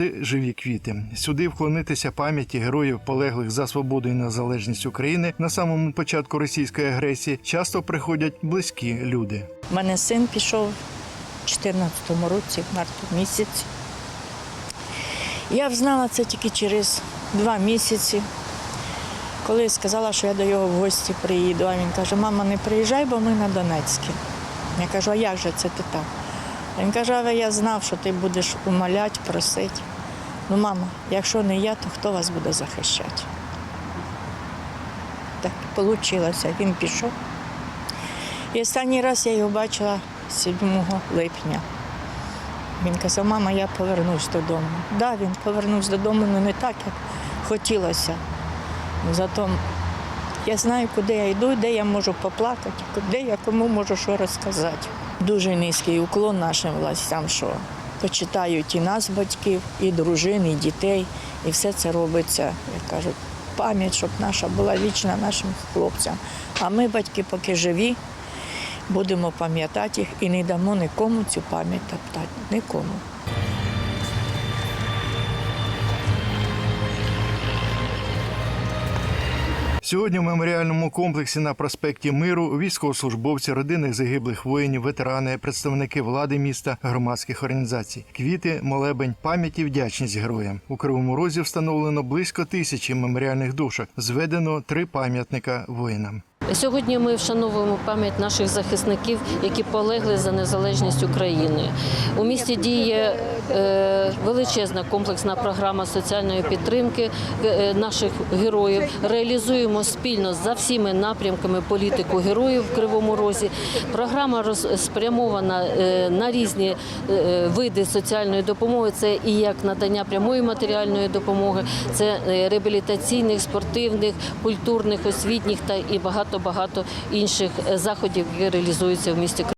Живі квіти сюди вклонитися пам'яті героїв полеглих за свободу і незалежність України на самому початку російської агресії часто приходять близькі люди. У мене син пішов у 14-му році, в марті місяці. Я взнала це тільки через два місяці, коли сказала, що я до його в гості приїду. А він каже, мама, не приїжджай, бо ми на Донецькі. Я кажу, а як же це ти так? Він каже, але я знав, що ти будеш умолять, просити. Ну, мама, якщо не я, то хто вас буде захищати? Так вийшло. Він пішов. І останній раз я його бачила 7 липня. Він казав, мама, я повернусь додому. Так, да, він повернувся додому, але не так, як хотілося. Зато я знаю, куди я йду, де я можу поплакати, де я кому можу що розказати. Дуже низький уклон нашим властям, що почитають і нас, батьків, і дружин, і дітей. І все це робиться, як кажуть, пам'ять, щоб наша була вічна нашим хлопцям. А ми, батьки, поки живі, будемо пам'ятати їх і не дамо нікому цю пам'ять топтати. Нікому. Сьогодні в меморіальному комплексі на проспекті Миру військовослужбовці, родини загиблих воїнів, ветерани, представники влади міста, громадських організацій, квіти, молебень, пам'ять і вдячність героям. У Кривому Розі встановлено близько тисячі меморіальних душок. Зведено три пам'ятника воїнам. Сьогодні ми вшановуємо пам'ять наших захисників, які полегли за незалежність України. У місті діє е, величезна комплексна програма соціальної підтримки е, наших героїв. Реалізуємо спільно за всіми напрямками політику героїв в Кривому Розі. Програма спрямована е, на різні види соціальної допомоги. Це і як надання прямої матеріальної допомоги, це реабілітаційних, спортивних, культурних, освітніх та і багато багато інших е, заходів, які реалізуються в місті.